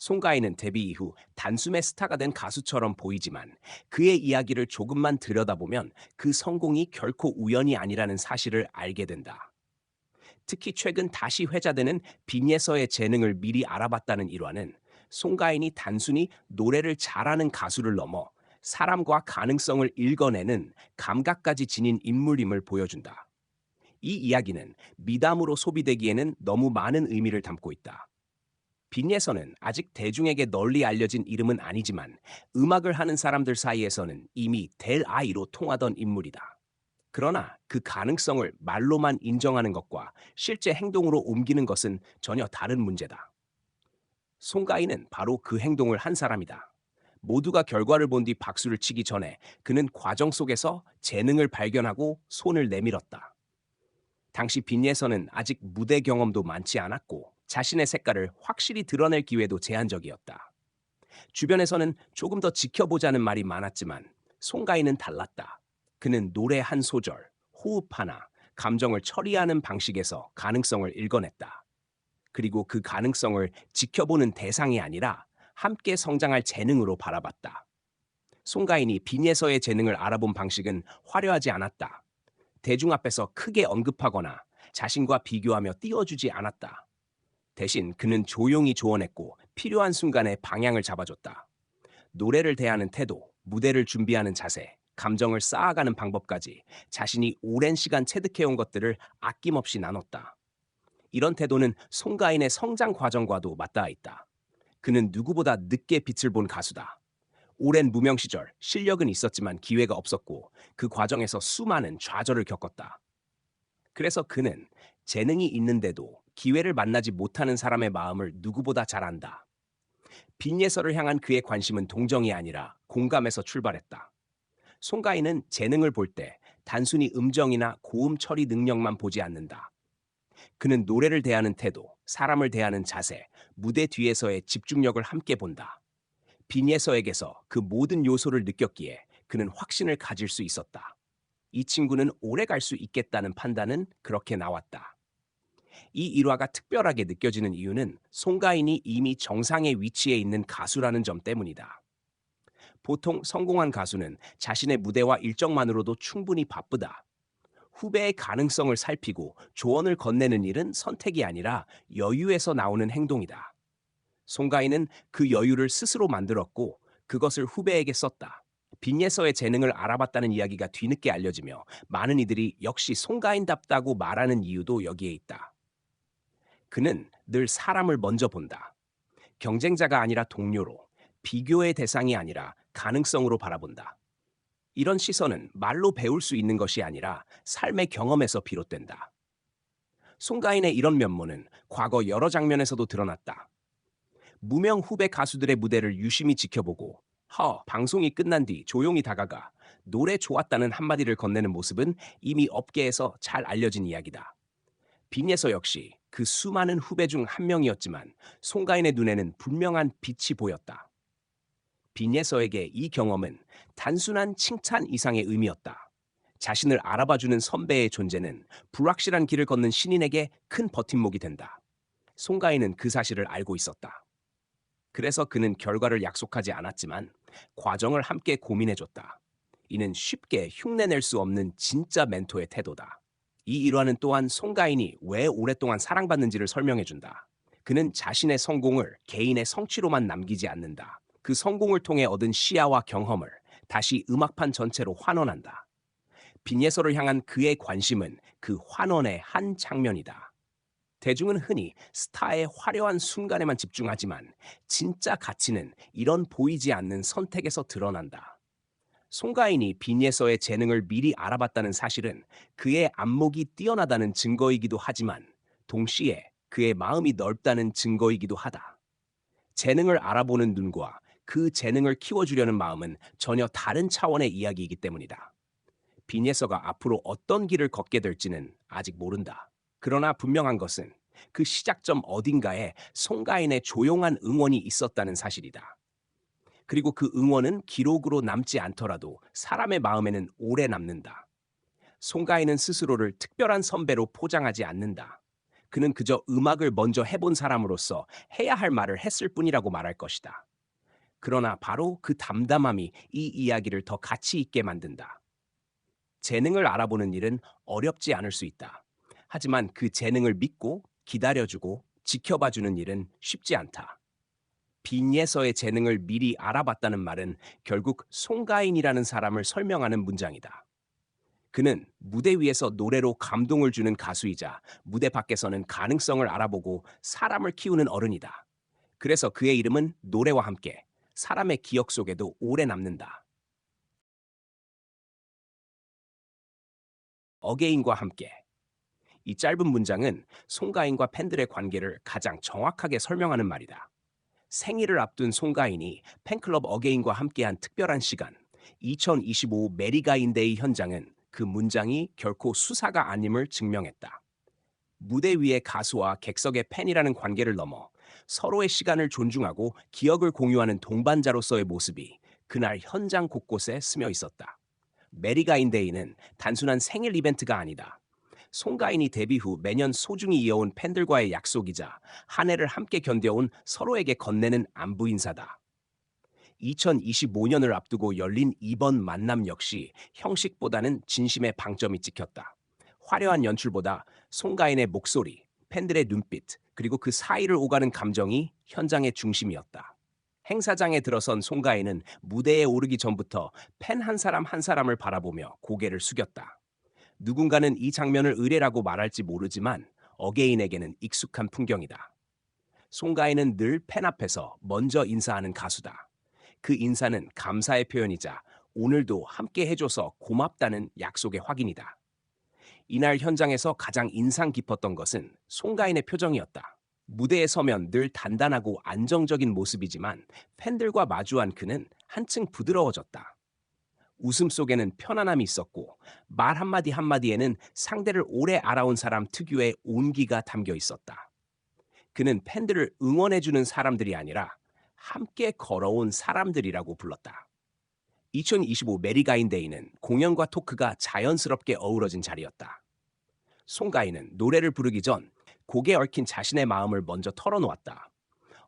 송가인은 데뷔 이후 단숨에 스타가 된 가수처럼 보이지만 그의 이야기를 조금만 들여다보면 그 성공이 결코 우연이 아니라는 사실을 알게 된다. 특히 최근 다시 회자되는 빈예서의 재능을 미리 알아봤다는 일화는 송가인이 단순히 노래를 잘하는 가수를 넘어 사람과 가능성을 읽어내는 감각까지 지닌 인물임을 보여준다. 이 이야기는 미담으로 소비되기에는 너무 많은 의미를 담고 있다. 빈예서는 아직 대중에게 널리 알려진 이름은 아니지만 음악을 하는 사람들 사이에서는 이미 델 아이로 통하던 인물이다. 그러나 그 가능성을 말로만 인정하는 것과 실제 행동으로 옮기는 것은 전혀 다른 문제다. 송가인은 바로 그 행동을 한 사람이다. 모두가 결과를 본 뒤 박수를 치기 전에 그는 과정 속에서 재능을 발견하고 손을 내밀었다. 당시 빈예서는 아직 무대 경험도 많지 않았고 자신의 색깔을 확실히 드러낼 기회도 제한적이었다. 주변에서는 조금 더 지켜보자는 말이 많았지만 송가인은 달랐다. 그는 노래 한 소절, 호흡 하나, 감정을 처리하는 방식에서 가능성을 읽어냈다. 그리고 그 가능성을 지켜보는 대상이 아니라 함께 성장할 재능으로 바라봤다. 송가인이 빈예서의 재능을 알아본 방식은 화려하지 않았다. 대중 앞에서 크게 언급하거나 자신과 비교하며 띄워주지 않았다. 대신 그는 조용히 조언했고 필요한 순간에 방향을 잡아줬다. 노래를 대하는 태도, 무대를 준비하는 자세, 감정을 쌓아가는 방법까지 자신이 오랜 시간 체득해온 것들을 아낌없이 나눴다. 이런 태도는 송가인의 성장 과정과도 맞닿아 있다. 그는 누구보다 늦게 빛을 본 가수다. 오랜 무명 시절 실력은 있었지만 기회가 없었고 그 과정에서 수많은 좌절을 겪었다. 그래서 그는 재능이 있는데도 기회를 만나지 못하는 사람의 마음을 누구보다 잘 안다. 빈 예서를 향한 그의 관심은 동정이 아니라 공감에서 출발했다. 송가인은 재능을 볼 때 단순히 음정이나 고음 처리 능력만 보지 않는다. 그는 노래를 대하는 태도, 사람을 대하는 자세, 무대 뒤에서의 집중력을 함께 본다. 빈예서에게서 그 모든 요소를 느꼈기에 그는 확신을 가질 수 있었다. 이 친구는 오래 갈 수 있겠다는 판단은 그렇게 나왔다. 이 일화가 특별하게 느껴지는 이유는 송가인이 이미 정상의 위치에 있는 가수라는 점 때문이다. 보통 성공한 가수는 자신의 무대와 일정만으로도 충분히 바쁘다. 후배의 가능성을 살피고 조언을 건네는 일은 선택이 아니라 여유에서 나오는 행동이다. 송가인은 그 여유를 스스로 만들었고 그것을 후배에게 썼다. 빈예서의 재능을 알아봤다는 이야기가 뒤늦게 알려지며 많은 이들이 역시 송가인답다고 말하는 이유도 여기에 있다. 그는 늘 사람을 먼저 본다. 경쟁자가 아니라 동료로, 비교의 대상이 아니라 가능성으로 바라본다. 이런 시선은 말로 배울 수 있는 것이 아니라 삶의 경험에서 비롯된다. 송가인의 이런 면모는 과거 여러 장면에서도 드러났다. 무명 후배 가수들의 무대를 유심히 지켜보고 허 방송이 끝난 뒤 조용히 다가가 노래 좋았다는 한마디를 건네는 모습은 이미 업계에서 잘 알려진 이야기다. 빈예서 역시 그 수많은 후배 중 한 명이었지만 송가인의 눈에는 분명한 빛이 보였다. 빈예서에게 이 경험은 단순한 칭찬 이상의 의미였다. 자신을 알아봐주는 선배의 존재는 불확실한 길을 걷는 신인에게 큰 버팀목이 된다. 송가인은 그 사실을 알고 있었다. 그래서 그는 결과를 약속하지 않았지만 과정을 함께 고민해줬다. 이는 쉽게 흉내낼 수 없는 진짜 멘토의 태도다. 이 일화는 또한 송가인이 왜 오랫동안 사랑받는지를 설명해준다. 그는 자신의 성공을 개인의 성취로만 남기지 않는다. 그 성공을 통해 얻은 시야와 경험을 다시 음악판 전체로 환원한다. 빈예서를 향한 그의 관심은 그 환원의 한 장면이다. 대중은 흔히 스타의 화려한 순간에만 집중하지만 진짜 가치는 이런 보이지 않는 선택에서 드러난다. 송가인이 빈예서의 재능을 미리 알아봤다는 사실은 그의 안목이 뛰어나다는 증거이기도 하지만 동시에 그의 마음이 넓다는 증거이기도 하다. 재능을 알아보는 눈과 그 재능을 키워주려는 마음은 전혀 다른 차원의 이야기이기 때문이다. 빈예서가 앞으로 어떤 길을 걷게 될지는 아직 모른다. 그러나 분명한 것은 그 시작점 어딘가에 송가인의 조용한 응원이 있었다는 사실이다. 그리고 그 응원은 기록으로 남지 않더라도 사람의 마음에는 오래 남는다. 송가인은 스스로를 특별한 선배로 포장하지 않는다. 그는 그저 음악을 먼저 해본 사람으로서 해야 할 말을 했을 뿐이라고 말할 것이다. 그러나 바로 그 담담함이 이 이야기를 더 가치 있게 만든다. 재능을 알아보는 일은 어렵지 않을 수 있다. 하지만 그 재능을 믿고 기다려주고 지켜봐주는 일은 쉽지 않다. 빈예서의 재능을 미리 알아봤다는 말은 결국 송가인이라는 사람을 설명하는 문장이다. 그는 무대 위에서 노래로 감동을 주는 가수이자 무대 밖에서는 가능성을 알아보고 사람을 키우는 어른이다. 그래서 그의 이름은 노래와 함께 사람의 기억 속에도 오래 남는다. 어게인과 함께 이 짧은 문장은 송가인과 팬들의 관계를 가장 정확하게 설명하는 말이다. 생일을 앞둔 송가인이 팬클럽 어게인과 함께한 특별한 시간, 2025 메리가인데이 현장은 그 문장이 결코 수사가 아님을 증명했다. 무대 위의 가수와 객석의 팬이라는 관계를 넘어 서로의 시간을 존중하고 기억을 공유하는 동반자로서의 모습이 그날 현장 곳곳에 스며 있었다. 메리가인데이는 단순한 생일 이벤트가 아니다. 송가인이 데뷔 후 매년 소중히 이어온 팬들과의 약속이자 한 해를 함께 견뎌온 서로에게 건네는 안부 인사다. 2025년을 앞두고 열린 이번 만남 역시 형식보다는 진심의 방점이 찍혔다. 화려한 연출보다 송가인의 목소리, 팬들의 눈빛, 그리고 그 사이를 오가는 감정이 현장의 중심이었다. 행사장에 들어선 송가인은 무대에 오르기 전부터 팬 한 사람 한 사람을 바라보며 고개를 숙였다. 누군가는 이 장면을 의례라고 말할지 모르지만 어게인에게는 익숙한 풍경이다. 송가인은 늘 팬 앞에서 먼저 인사하는 가수다. 그 인사는 감사의 표현이자 오늘도 함께 해줘서 고맙다는 약속의 확인이다. 이날 현장에서 가장 인상 깊었던 것은 송가인의 표정이었다. 무대에 서면 늘 단단하고 안정적인 모습이지만 팬들과 마주한 그는 한층 부드러워졌다. 웃음 속에는 편안함이 있었고 말 한마디 한마디에는 상대를 오래 알아온 사람 특유의 온기가 담겨 있었다. 그는 팬들을 응원해주는 사람들이 아니라 함께 걸어온 사람들이라고 불렀다. 2025 메리가인데이는 공연과 토크가 자연스럽게 어우러진 자리였다. 송가인은 노래를 부르기 전 곡에 얽힌 자신의 마음을 먼저 털어놓았다.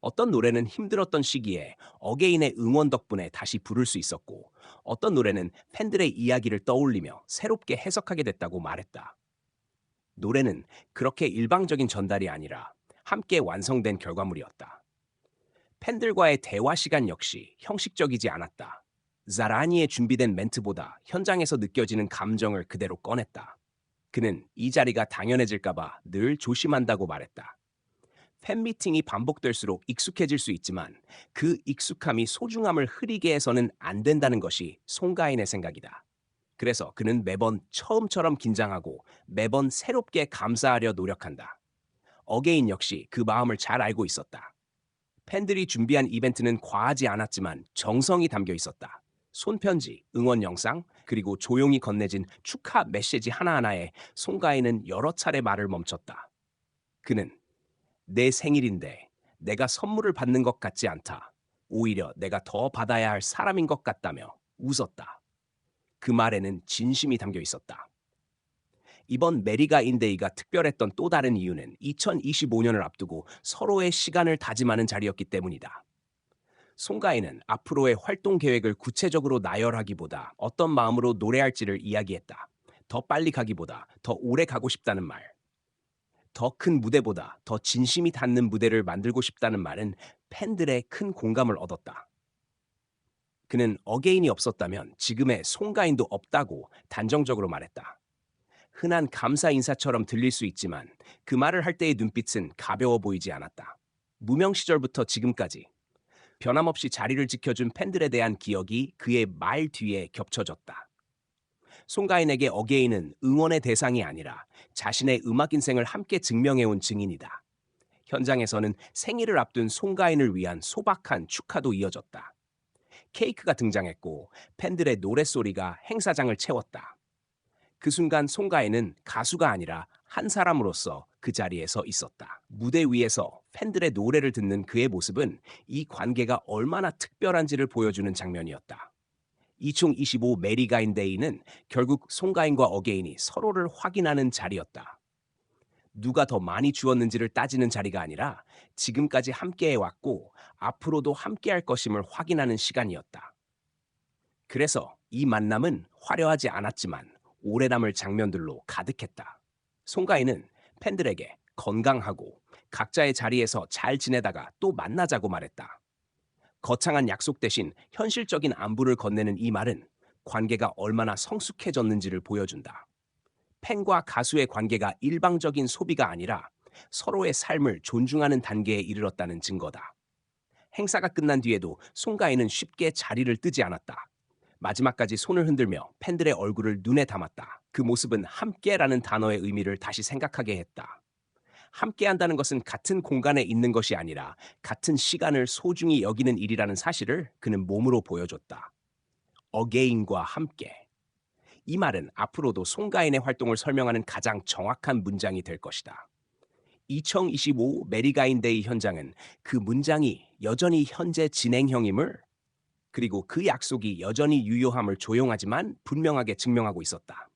어떤 노래는 힘들었던 시기에 어게인의 응원 덕분에 다시 부를 수 있었고 어떤 노래는 팬들의 이야기를 떠올리며 새롭게 해석하게 됐다고 말했다. 노래는 그렇게 일방적인 전달이 아니라 함께 완성된 결과물이었다. 팬들과의 대화 시간 역시 형식적이지 않았다. 자라니에 준비된 멘트보다 현장에서 느껴지는 감정을 그대로 꺼냈다. 그는 이 자리가 당연해질까봐 늘 조심한다고 말했다. 팬미팅이 반복될수록 익숙해질 수 있지만 그 익숙함이 소중함을 흐리게 해서는 안 된다는 것이 송가인의 생각이다. 그래서 그는 매번 처음처럼 긴장하고 매번 새롭게 감사하려 노력한다. 어게인 역시 그 마음을 잘 알고 있었다. 팬들이 준비한 이벤트는 과하지 않았지만 정성이 담겨 있었다. 손편지, 응원 영상, 그리고 조용히 건네진 축하 메시지 하나하나에 송가인은 여러 차례 말을 멈췄다. 그는 내 생일인데 내가 선물을 받는 것 같지 않다. 오히려 내가 더 받아야 할 사람인 것 같다며 웃었다. 그 말에는 진심이 담겨 있었다. 이번 메리가 인데이가 특별했던 또 다른 이유는 2025년을 앞두고 서로의 시간을 다짐하는 자리였기 때문이다. 송가인은 앞으로의 활동 계획을 구체적으로 나열하기보다 어떤 마음으로 노래할지를 이야기했다. 더 빨리 가기보다 더 오래 가고 싶다는 말. 더 큰 무대보다 더 진심이 닿는 무대를 만들고 싶다는 말은 팬들의 큰 공감을 얻었다. 그는 어게인이 없었다면 지금의 송가인도 없다고 단정적으로 말했다. 흔한 감사 인사처럼 들릴 수 있지만 그 말을 할 때의 눈빛은 가벼워 보이지 않았다. 무명 시절부터 지금까지 변함없이 자리를 지켜준 팬들에 대한 기억이 그의 말 뒤에 겹쳐졌다. 송가인에게 어게인은 응원의 대상이 아니라 자신의 음악 인생을 함께 증명해온 증인이다. 현장에서는 생일을 앞둔 송가인을 위한 소박한 축하도 이어졌다. 케이크가 등장했고 팬들의 노랫소리가 행사장을 채웠다. 그 순간 송가인은 가수가 아니라 한 사람으로서 그 자리에 서 있었다. 무대 위에서 팬들의 노래를 듣는 그의 모습은 이 관계가 얼마나 특별한지를 보여주는 장면이었다. 2025 메리가인데이는 결국 송가인과 어게인이 서로를 확인하는 자리였다. 누가 더 많이 주었는지를 따지는 자리가 아니라 지금까지 함께해 왔고 앞으로도 함께할 것임을 확인하는 시간이었다. 그래서 이 만남은 화려하지 않았지만 오래 남을 장면들로 가득했다. 송가인은 팬들에게 건강하고 각자의 자리에서 잘 지내다가 또 만나자고 말했다. 거창한 약속 대신 현실적인 안부를 건네는 이 말은 관계가 얼마나 성숙해졌는지를 보여준다. 팬과 가수의 관계가 일방적인 소비가 아니라 서로의 삶을 존중하는 단계에 이르렀다는 증거다. 행사가 끝난 뒤에도 송가인은 쉽게 자리를 뜨지 않았다. 마지막까지 손을 흔들며 팬들의 얼굴을 눈에 담았다. 그 모습은 함께라는 단어의 의미를 다시 생각하게 했다. 함께 한다는 것은 같은 공간에 있는 것이 아니라 같은 시간을 소중히 여기는 일이라는 사실을 그는 몸으로 보여줬다. 어게인과 함께. 이 말은 앞으로도 송가인의 활동을 설명하는 가장 정확한 문장이 될 것이다. 2025 메리가인데이 현장은 그 문장이 여전히 현재 진행형임을 그리고 그 약속이 여전히 유효함을 조용하지만 분명하게 증명하고 있었다.